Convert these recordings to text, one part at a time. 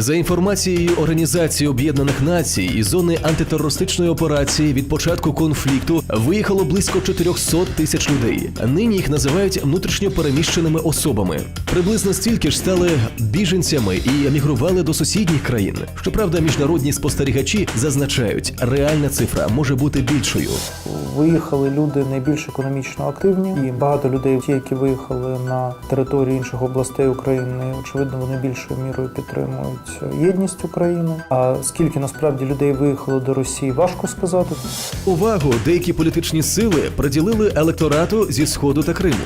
За інформацією Організації Об'єднаних Націй із зони антитерористичної операції від початку конфлікту виїхало близько 400 тисяч людей. Нині їх називають внутрішньо переміщеними особами. Приблизно стільки ж стали біженцями і емігрували до сусідніх країн. Щоправда, міжнародні спостерігачі зазначають, реальна цифра може бути більшою. Виїхали люди найбільш економічно активні, і багато людей, ті, які виїхали на територію інших областей України, очевидно, вони більшою мірою підтримують єдність України. А скільки насправді людей виїхало до Росії, важко сказати. Увагу деякі політичні сили приділили електорату зі сходу та Криму.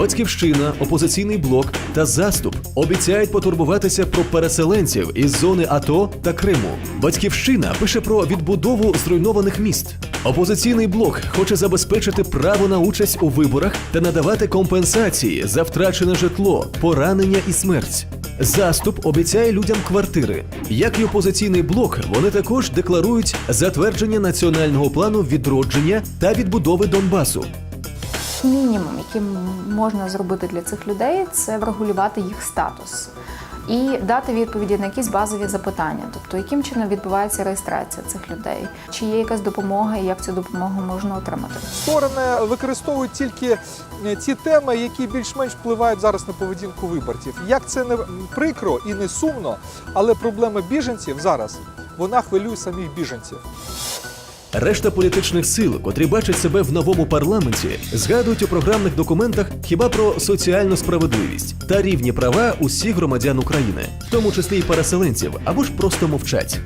Батьківщина, опозиційний блок та заступ обіцяють потурбуватися про переселенців із зони АТО та Криму. Батьківщина пише про відбудову зруйнованих міст. Опозиційний блок хоче забезпечити право на участь у виборах та надавати компенсації за втрачене житло, поранення і смерть. Заступ обіцяє людям квартири. Як і опозиційний блок, вони також декларують затвердження національного плану відродження та відбудови Донбасу. Мінімум, який можна зробити для цих людей, це врегулювати їх статус і дати відповіді на якісь базові запитання, тобто яким чином відбувається реєстрація цих людей, чи є якась допомога, і як цю допомогу можна отримати. Сторони використовують тільки е, ті теми, які більш-менш впливають зараз на поведінку виборців. Як це не прикро і не сумно, але проблема біженців зараз вона хвилює самих біженців. Решта політичних сил, котрі бачать себе в новому парламенті, згадують у програмних документах хіба про соціальну справедливість та рівні права усіх громадян України, в тому числі й переселенців, або ж просто мовчать.